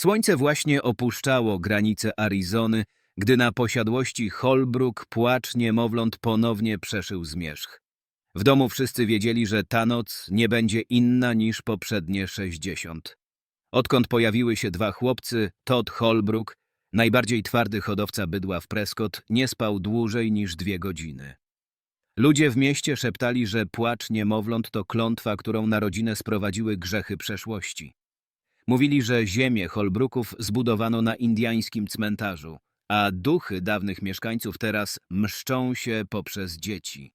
Słońce właśnie opuszczało granice Arizony, gdy na posiadłości Holbrook płacz niemowląt ponownie przeszył zmierzch. W domu wszyscy wiedzieli, że ta noc nie będzie inna niż poprzednie sześćdziesiąt. Odkąd pojawiły się dwa chłopcy, Todd Holbrook, najbardziej twardy hodowca bydła w Prescott, nie spał dłużej niż dwie godziny. Ludzie w mieście szeptali, że płacz niemowląt to klątwa, którą na rodzinę sprowadziły grzechy przeszłości. Mówili, że ziemię Holbrooków zbudowano na indiańskim cmentarzu, a duchy dawnych mieszkańców teraz mszczą się poprzez dzieci.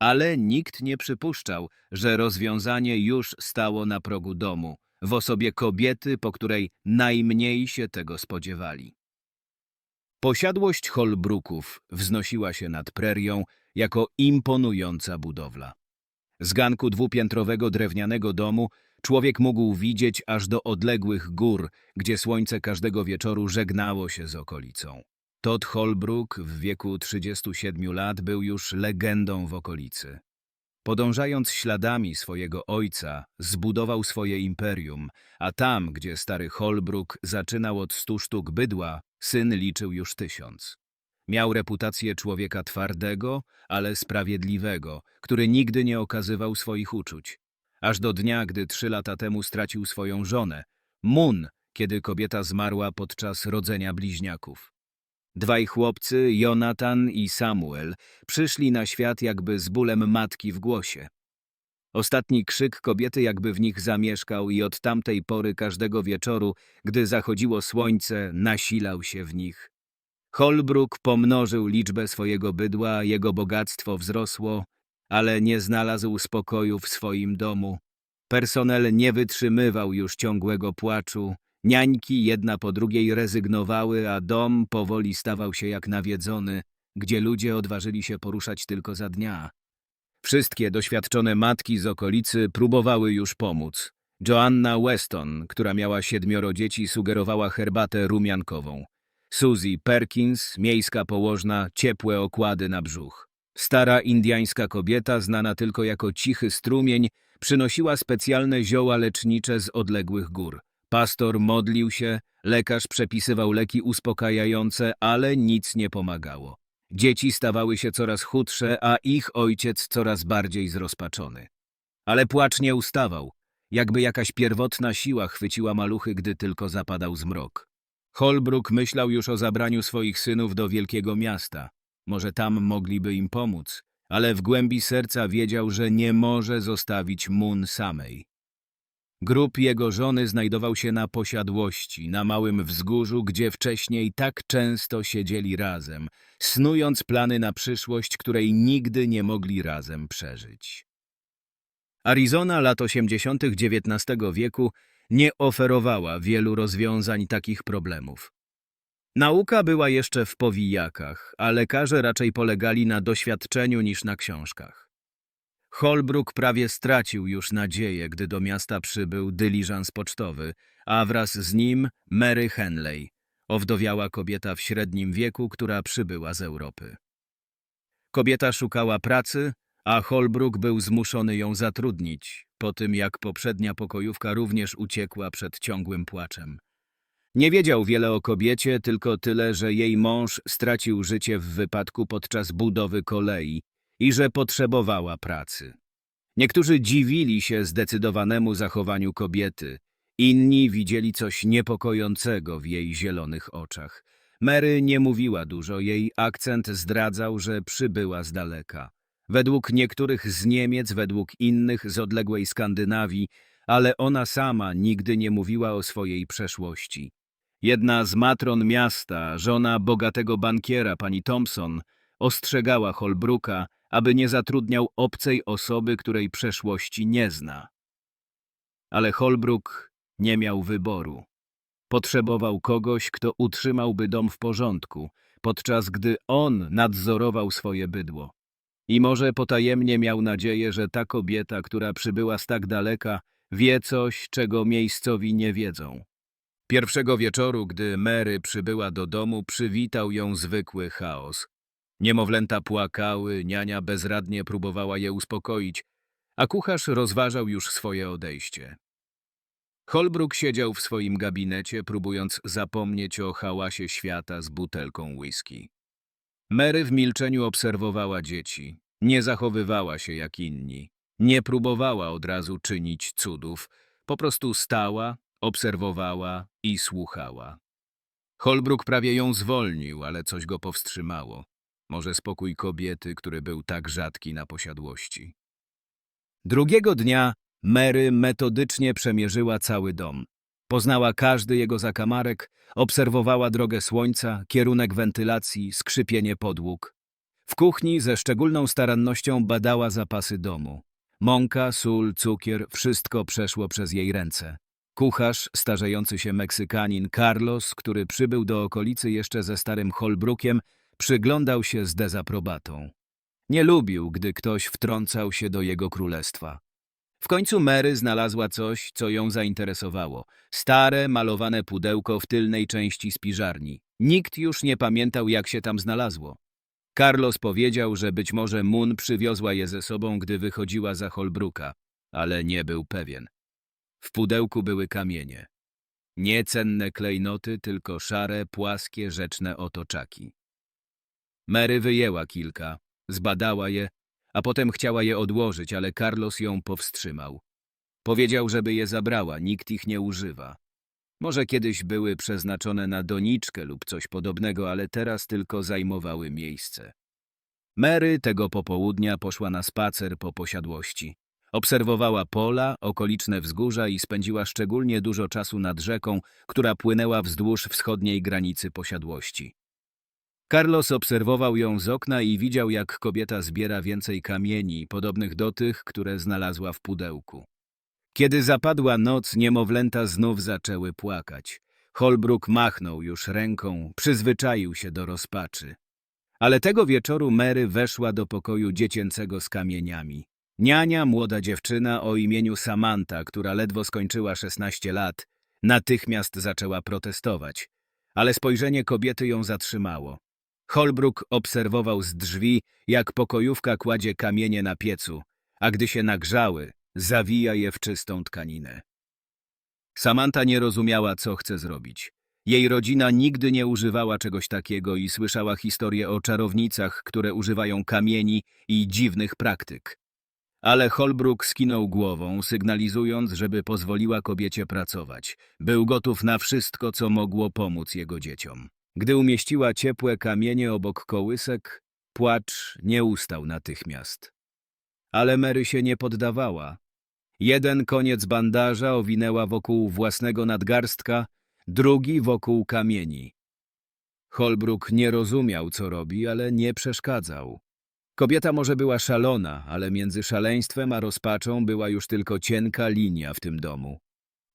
Ale nikt nie przypuszczał, że rozwiązanie już stało na progu domu, w osobie kobiety, po której najmniej się tego spodziewali. Posiadłość Holbrooków wznosiła się nad prerią jako imponująca budowla. Z ganku dwupiętrowego drewnianego domu człowiek mógł widzieć aż do odległych gór, gdzie słońce każdego wieczoru żegnało się z okolicą. Todd Holbrook w wieku 37 lat był już legendą w okolicy. Podążając śladami swojego ojca, zbudował swoje imperium, a tam, gdzie stary Holbrook zaczynał od stu sztuk bydła, syn liczył już tysiąc. Miał reputację człowieka twardego, ale sprawiedliwego, który nigdy nie okazywał swoich uczuć. Aż do dnia, gdy trzy lata temu stracił swoją żonę, Mun, kiedy kobieta zmarła podczas rodzenia bliźniaków. Dwaj chłopcy, Jonathan i Samuel, przyszli na świat jakby z bólem matki w głosie. Ostatni krzyk kobiety jakby w nich zamieszkał i od tamtej pory każdego wieczoru, gdy zachodziło słońce, nasilał się w nich. Holbrook pomnożył liczbę swojego bydła, jego bogactwo wzrosło, ale nie znalazł spokoju w swoim domu. Personel nie wytrzymywał już ciągłego płaczu, niańki jedna po drugiej rezygnowały, a dom powoli stawał się jak nawiedzony, gdzie ludzie odważyli się poruszać tylko za dnia. Wszystkie doświadczone matki z okolicy próbowały już pomóc. Joanna Weston, która miała siedmioro dzieci, sugerowała herbatę rumiankową. Suzy Perkins, miejska położna, ciepłe okłady na brzuch. Stara indiańska kobieta, znana tylko jako cichy strumień, przynosiła specjalne zioła lecznicze z odległych gór. Pastor modlił się, lekarz przepisywał leki uspokajające, ale nic nie pomagało. Dzieci stawały się coraz chudsze, a ich ojciec coraz bardziej zrozpaczony. Ale płacz nie ustawał, jakby jakaś pierwotna siła chwyciła maluchy, gdy tylko zapadał zmrok. Holbrook myślał już o zabraniu swoich synów do wielkiego miasta. Może tam mogliby im pomóc, ale w głębi serca wiedział, że nie może zostawić Mun samej. Grób jego żony znajdował się na posiadłości, na małym wzgórzu, gdzie wcześniej tak często siedzieli razem, snując plany na przyszłość, której nigdy nie mogli razem przeżyć. Arizona lat 80. XIX wieku nie oferowała wielu rozwiązań takich problemów. Nauka była jeszcze w powijakach, a lekarze raczej polegali na doświadczeniu niż na książkach. Holbrook prawie stracił już nadzieję, gdy do miasta przybył dyliżans pocztowy, a wraz z nim Mary Henley, owdowiała kobieta w średnim wieku, która przybyła z Europy. Kobieta szukała pracy, a Holbrook był zmuszony ją zatrudnić, po tym jak poprzednia pokojówka również uciekła przed ciągłym płaczem. Nie wiedział wiele o kobiecie, tylko tyle, że jej mąż stracił życie w wypadku podczas budowy kolei i że potrzebowała pracy. Niektórzy dziwili się zdecydowanemu zachowaniu kobiety, inni widzieli coś niepokojącego w jej zielonych oczach. Mary nie mówiła dużo, jej akcent zdradzał, że przybyła z daleka. Według niektórych z Niemiec, według innych z odległej Skandynawii, ale ona sama nigdy nie mówiła o swojej przeszłości. Jedna z matron miasta, żona bogatego bankiera, pani Thompson, ostrzegała Holbrooka, aby nie zatrudniał obcej osoby, której przeszłości nie zna. Ale Holbrook nie miał wyboru. Potrzebował kogoś, kto utrzymałby dom w porządku, podczas gdy on nadzorował swoje bydło. I może potajemnie miał nadzieję, że ta kobieta, która przybyła z tak daleka, wie coś, czego miejscowi nie wiedzą. Pierwszego wieczoru, gdy Mary przybyła do domu, przywitał ją zwykły chaos. Niemowlęta płakały, niania bezradnie próbowała je uspokoić, a kucharz rozważał już swoje odejście. Holbrook siedział w swoim gabinecie, próbując zapomnieć o hałasie świata z butelką whisky. Mary w milczeniu obserwowała dzieci. Nie zachowywała się jak inni. Nie próbowała od razu czynić cudów. Po prostu stała, obserwowała i słuchała. Holbrook prawie ją zwolnił, ale coś go powstrzymało. Może spokój kobiety, który był tak rzadki na posiadłości. Drugiego dnia Mary metodycznie przemierzyła cały dom. Poznała każdy jego zakamarek, obserwowała drogę słońca, kierunek wentylacji, skrzypienie podłóg. W kuchni ze szczególną starannością badała zapasy domu. Mąka, sól, cukier, wszystko przeszło przez jej ręce. Kucharz, starzejący się Meksykanin Carlos, który przybył do okolicy jeszcze ze starym Holbrookiem, przyglądał się z dezaprobatą. Nie lubił, gdy ktoś wtrącał się do jego królestwa. W końcu Mary znalazła coś, co ją zainteresowało. Stare, malowane pudełko w tylnej części spiżarni. Nikt już nie pamiętał, jak się tam znalazło. Carlos powiedział, że być może Moon przywiozła je ze sobą, gdy wychodziła za Holbrooka, ale nie był pewien. W pudełku były kamienie. Nie cenne klejnoty, tylko szare, płaskie, rzeczne otoczaki. Mary wyjęła kilka, zbadała je, a potem chciała je odłożyć, ale Carlos ją powstrzymał. Powiedział, żeby je zabrała, nikt ich nie używa. Może kiedyś były przeznaczone na doniczkę lub coś podobnego, ale teraz tylko zajmowały miejsce. Mary tego popołudnia poszła na spacer po posiadłości. Obserwowała pola, okoliczne wzgórza i spędziła szczególnie dużo czasu nad rzeką, która płynęła wzdłuż wschodniej granicy posiadłości. Carlos obserwował ją z okna i widział, jak kobieta zbiera więcej kamieni, podobnych do tych, które znalazła w pudełku. Kiedy zapadła noc, niemowlęta znów zaczęły płakać. Holbrook machnął już ręką, przyzwyczaił się do rozpaczy. Ale tego wieczoru Mary weszła do pokoju dziecięcego z kamieniami. Niania, młoda dziewczyna o imieniu Samantha, która ledwo skończyła 16 lat, natychmiast zaczęła protestować. Ale spojrzenie kobiety ją zatrzymało. Holbrook obserwował z drzwi, jak pokojówka kładzie kamienie na piecu, a gdy się nagrzały, zawija je w czystą tkaninę. Samantha nie rozumiała, co chce zrobić. Jej rodzina nigdy nie używała czegoś takiego i słyszała historie o czarownicach, które używają kamieni i dziwnych praktyk. Ale Holbrook skinął głową, sygnalizując, żeby pozwoliła kobiecie pracować. Był gotów na wszystko, co mogło pomóc jego dzieciom. Gdy umieściła ciepłe kamienie obok kołysek, płacz nie ustał natychmiast. Ale Mary się nie poddawała. Jeden koniec bandaża owinęła wokół własnego nadgarstka, drugi wokół kamieni. Holbrook nie rozumiał, co robi, ale nie przeszkadzał. Kobieta może była szalona, ale między szaleństwem a rozpaczą była już tylko cienka linia w tym domu.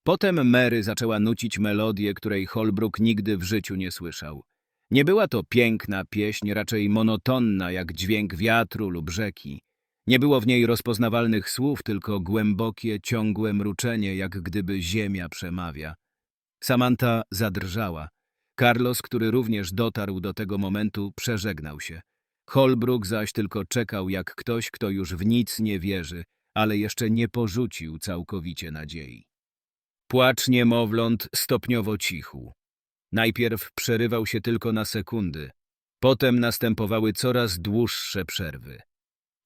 Potem Mary zaczęła nucić melodię, której Holbrook nigdy w życiu nie słyszał. Nie była to piękna pieśń, raczej monotonna jak dźwięk wiatru lub rzeki. Nie było w niej rozpoznawalnych słów, tylko głębokie, ciągłe mruczenie, jak gdyby ziemia przemawia. Samantha zadrżała. Carlos, który również dotarł do tego momentu, przeżegnał się. Holbrook zaś tylko czekał jak ktoś, kto już w nic nie wierzy, ale jeszcze nie porzucił całkowicie nadziei. Płacz niemowląt stopniowo cichł. Najpierw przerywał się tylko na sekundy, potem następowały coraz dłuższe przerwy.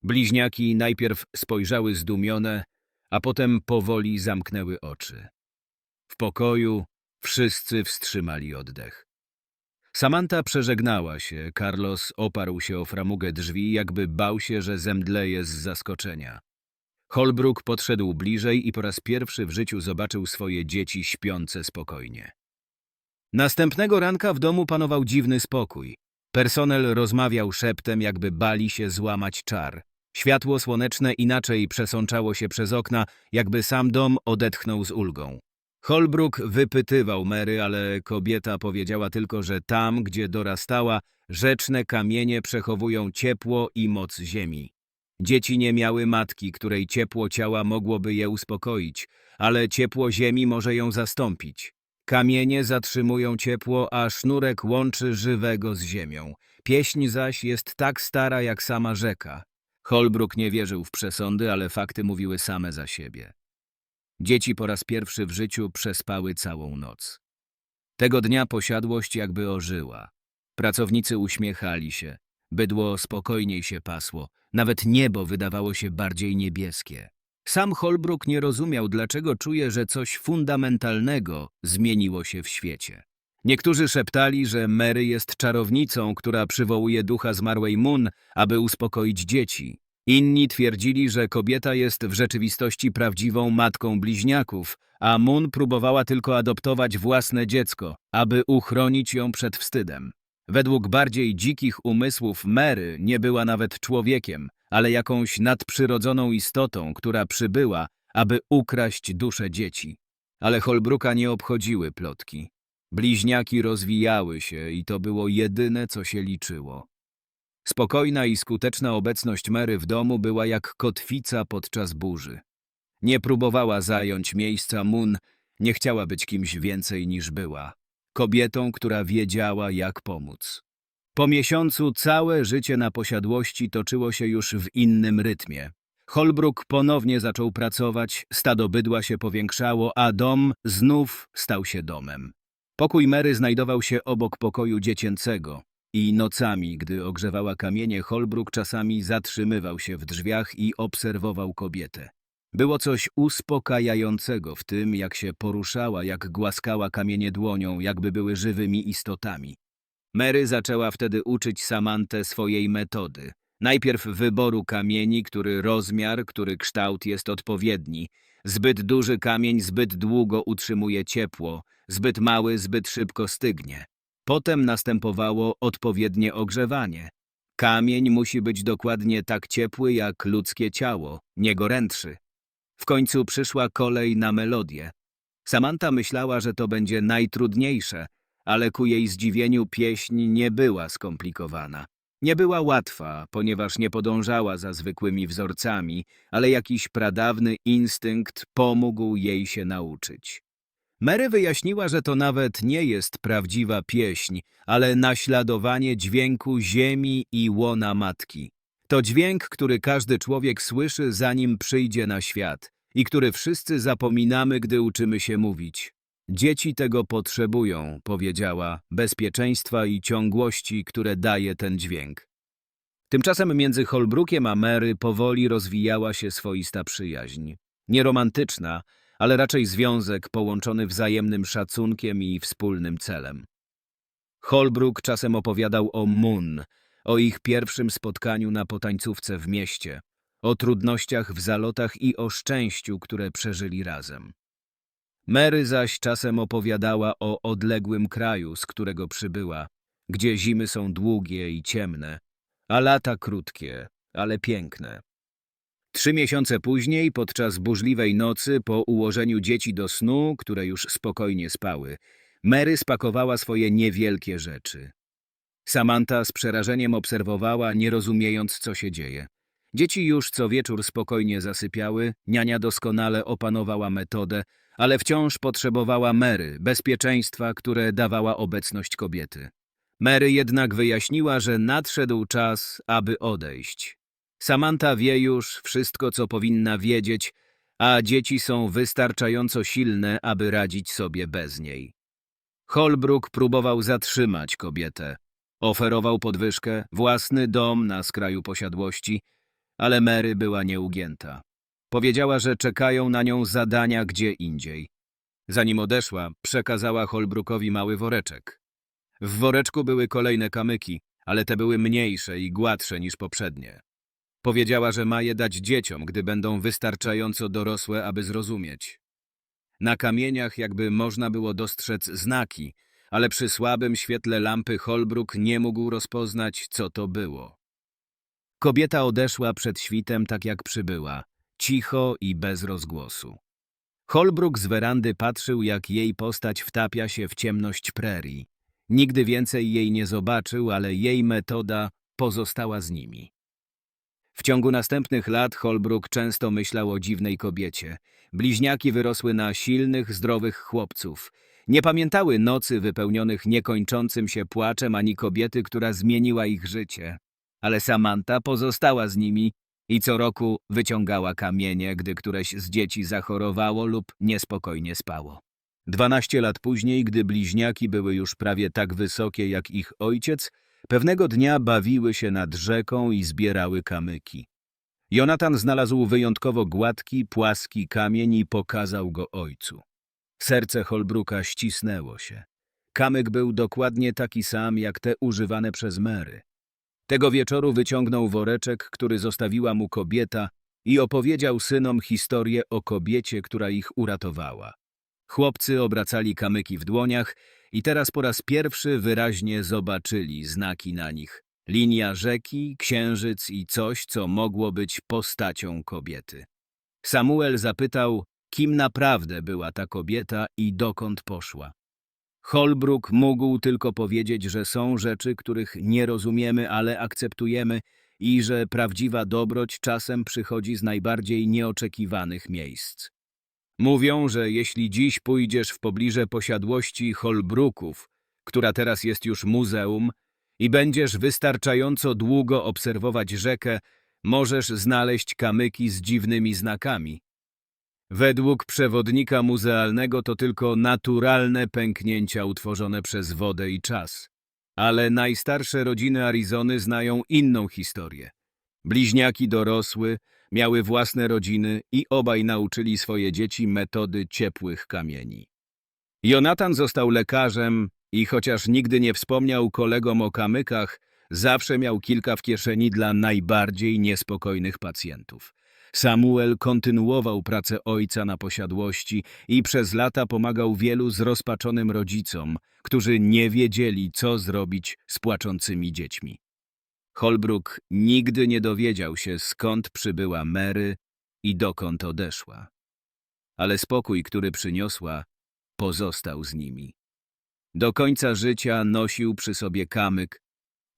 Bliźniaki najpierw spojrzały zdumione, a potem powoli zamknęły oczy. W pokoju wszyscy wstrzymali oddech. Samantha przeżegnała się, Carlos oparł się o framugę drzwi, jakby bał się, że zemdleje z zaskoczenia. Holbrook podszedł bliżej i po raz pierwszy w życiu zobaczył swoje dzieci śpiące spokojnie. Następnego ranka w domu panował dziwny spokój. Personel rozmawiał szeptem, jakby bali się złamać czar. Światło słoneczne inaczej przesączało się przez okna, jakby sam dom odetchnął z ulgą. Holbrook wypytywał Mary, ale kobieta powiedziała tylko, że tam, gdzie dorastała, rzeczne kamienie przechowują ciepło i moc ziemi. Dzieci nie miały matki, której ciepło ciała mogłoby je uspokoić, ale ciepło ziemi może ją zastąpić. Kamienie zatrzymują ciepło, a sznurek łączy żywego z ziemią. Pieśń zaś jest tak stara jak sama rzeka. Holbrook nie wierzył w przesądy, ale fakty mówiły same za siebie. Dzieci po raz pierwszy w życiu przespały całą noc. Tego dnia posiadłość jakby ożyła. Pracownicy uśmiechali się, bydło spokojniej się pasło, nawet niebo wydawało się bardziej niebieskie. Sam Holbrook nie rozumiał, dlaczego czuje, że coś fundamentalnego zmieniło się w świecie. Niektórzy szeptali, że Mary jest czarownicą, która przywołuje ducha zmarłej Moon, aby uspokoić dzieci. Inni twierdzili, że kobieta jest w rzeczywistości prawdziwą matką bliźniaków, a Moon próbowała tylko adoptować własne dziecko, aby uchronić ją przed wstydem. Według bardziej dzikich umysłów Mary nie była nawet człowiekiem, ale jakąś nadprzyrodzoną istotą, która przybyła, aby ukraść dusze dzieci. Ale Holbrooka nie obchodziły plotki. Bliźniaki rozwijały się i to było jedyne, co się liczyło. Spokojna i skuteczna obecność Mary w domu była jak kotwica podczas burzy. Nie próbowała zająć miejsca Moon, nie chciała być kimś więcej niż była. Kobietą, która wiedziała, jak pomóc. Po miesiącu całe życie na posiadłości toczyło się już w innym rytmie. Holbrook ponownie zaczął pracować, stado bydła się powiększało, a dom znów stał się domem. Pokój Mary znajdował się obok pokoju dziecięcego i nocami, gdy ogrzewała kamienie, Holbrook czasami zatrzymywał się w drzwiach i obserwował kobietę. Było coś uspokajającego w tym, jak się poruszała, jak głaskała kamienie dłonią, jakby były żywymi istotami. Mary zaczęła wtedy uczyć Samantę swojej metody. Najpierw wyboru kamieni, który rozmiar, który kształt jest odpowiedni. Zbyt duży kamień zbyt długo utrzymuje ciepło, zbyt mały zbyt szybko stygnie. Potem następowało odpowiednie ogrzewanie. Kamień musi być dokładnie tak ciepły jak ludzkie ciało, nie gorętszy. W końcu przyszła kolej na melodię. Samantha myślała, że to będzie najtrudniejsze, ale ku jej zdziwieniu pieśń nie była skomplikowana. Nie była łatwa, ponieważ nie podążała za zwykłymi wzorcami, ale jakiś pradawny instynkt pomógł jej się nauczyć. Mary wyjaśniła, że to nawet nie jest prawdziwa pieśń, ale naśladowanie dźwięku ziemi i łona matki. To dźwięk, który każdy człowiek słyszy, zanim przyjdzie na świat i który wszyscy zapominamy, gdy uczymy się mówić. Dzieci tego potrzebują, powiedziała, bezpieczeństwa i ciągłości, które daje ten dźwięk. Tymczasem między Holbrookiem a Mary powoli rozwijała się swoista przyjaźń. Nieromantyczna, ale raczej związek połączony wzajemnym szacunkiem i wspólnym celem. Holbrook czasem opowiadał o Moon, o ich pierwszym spotkaniu na potańcówce w mieście, o trudnościach w zalotach i o szczęściu, które przeżyli razem. Mary zaś czasem opowiadała o odległym kraju, z którego przybyła, gdzie zimy są długie i ciemne, a lata krótkie, ale piękne. Trzy miesiące później, podczas burzliwej nocy, po ułożeniu dzieci do snu, które już spokojnie spały, Mary spakowała swoje niewielkie rzeczy. Samantha z przerażeniem obserwowała, nie rozumiejąc, co się dzieje. Dzieci już co wieczór spokojnie zasypiały, niania doskonale opanowała metodę, ale wciąż potrzebowała Mary, bezpieczeństwa, które dawała obecność kobiety. Mary jednak wyjaśniła, że nadszedł czas, aby odejść. Samantha wie już wszystko, co powinna wiedzieć, a dzieci są wystarczająco silne, aby radzić sobie bez niej. Holbrook próbował zatrzymać kobietę. Oferował podwyżkę, własny dom na skraju posiadłości, ale Mary była nieugięta. Powiedziała, że czekają na nią zadania gdzie indziej. Zanim odeszła, przekazała Holbrookowi mały woreczek. W woreczku były kolejne kamyki, ale te były mniejsze i gładsze niż poprzednie. Powiedziała, że ma je dać dzieciom, gdy będą wystarczająco dorosłe, aby zrozumieć. Na kamieniach jakby można było dostrzec znaki, ale przy słabym świetle lampy Holbrook nie mógł rozpoznać, co to było. Kobieta odeszła przed świtem tak jak przybyła, cicho i bez rozgłosu. Holbrook z werandy patrzył, jak jej postać wtapia się w ciemność prerii. Nigdy więcej jej nie zobaczył, ale jej metoda pozostała z nimi. W ciągu następnych lat Holbrook często myślał o dziwnej kobiecie. Bliźniaki wyrosły na silnych, zdrowych chłopców. Nie pamiętały nocy wypełnionych niekończącym się płaczem ani kobiety, która zmieniła ich życie. Ale Samantha pozostała z nimi i co roku wyciągała kamienie, gdy któreś z dzieci zachorowało lub niespokojnie spało. Dwanaście lat później, gdy bliźniaki były już prawie tak wysokie jak ich ojciec, pewnego dnia bawiły się nad rzeką i zbierały kamyki. Jonatan znalazł wyjątkowo gładki, płaski kamień i pokazał go ojcu. Serce Holbruka ścisnęło się. Kamyk był dokładnie taki sam jak te używane przez Mary. Tego wieczoru wyciągnął woreczek, który zostawiła mu kobieta i opowiedział synom historię o kobiecie, która ich uratowała. Chłopcy obracali kamyki w dłoniach i teraz po raz pierwszy wyraźnie zobaczyli znaki na nich. Linia rzeki, księżyc i coś, co mogło być postacią kobiety. Samuel zapytał, kim naprawdę była ta kobieta i dokąd poszła. Holbrook mógł tylko powiedzieć, że są rzeczy, których nie rozumiemy, ale akceptujemy i że prawdziwa dobroć czasem przychodzi z najbardziej nieoczekiwanych miejsc. Mówią, że jeśli dziś pójdziesz w pobliże posiadłości Holbrooków, która teraz jest już muzeum, i będziesz wystarczająco długo obserwować rzekę, możesz znaleźć kamyki z dziwnymi znakami. Według przewodnika muzealnego to tylko naturalne pęknięcia utworzone przez wodę i czas. Ale najstarsze rodziny Arizony znają inną historię. Bliźniaki dorosły, miały własne rodziny i obaj nauczyli swoje dzieci metody ciepłych kamieni. Jonatan został lekarzem i chociaż nigdy nie wspomniał kolegom o kamykach, zawsze miał kilka w kieszeni dla najbardziej niespokojnych pacjentów. Samuel kontynuował pracę ojca na posiadłości i przez lata pomagał wielu zrozpaczonym rodzicom, którzy nie wiedzieli, co zrobić z płaczącymi dziećmi. Holbrook nigdy nie dowiedział się, skąd przybyła Mary i dokąd odeszła. Ale spokój, który przyniosła, pozostał z nimi. Do końca życia nosił przy sobie kamyk,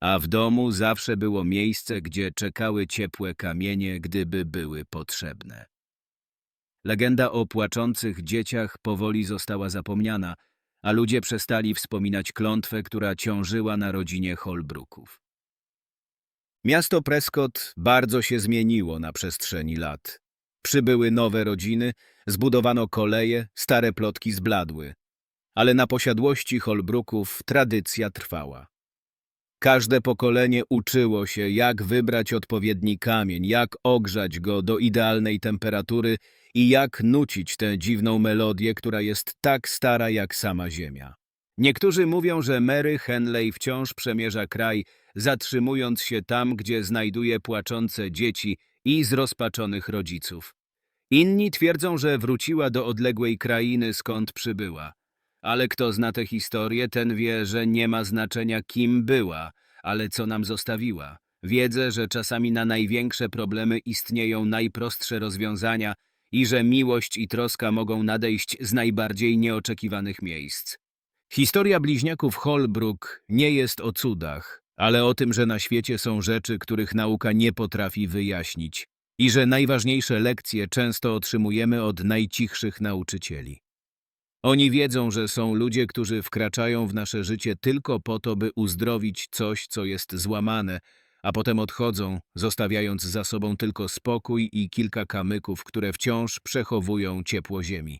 a w domu zawsze było miejsce, gdzie czekały ciepłe kamienie, gdyby były potrzebne. Legenda o płaczących dzieciach powoli została zapomniana, a ludzie przestali wspominać klątwę, która ciążyła na rodzinie Holbrooków. Miasto Prescott bardzo się zmieniło na przestrzeni lat. Przybyły nowe rodziny, zbudowano koleje, stare plotki zbladły. Ale na posiadłości Holbrooków tradycja trwała. Każde pokolenie uczyło się, jak wybrać odpowiedni kamień, jak ogrzać go do idealnej temperatury i jak nucić tę dziwną melodię, która jest tak stara jak sama ziemia. Niektórzy mówią, że Mary Henley wciąż przemierza kraj, zatrzymując się tam, gdzie znajduje płaczące dzieci i zrozpaczonych rodziców. Inni twierdzą, że wróciła do odległej krainy, skąd przybyła. Ale kto zna tę historię, ten wie, że nie ma znaczenia kim była, ale co nam zostawiła. Wiedzę, że czasami na największe problemy istnieją najprostsze rozwiązania i że miłość i troska mogą nadejść z najbardziej nieoczekiwanych miejsc. Historia bliźniaków Holbrook nie jest o cudach, ale o tym, że na świecie są rzeczy, których nauka nie potrafi wyjaśnić i że najważniejsze lekcje często otrzymujemy od najcichszych nauczycieli. Oni wiedzą, że są ludzie, którzy wkraczają w nasze życie tylko po to, by uzdrowić coś, co jest złamane, a potem odchodzą, zostawiając za sobą tylko spokój i kilka kamyków, które wciąż przechowują ciepło ziemi.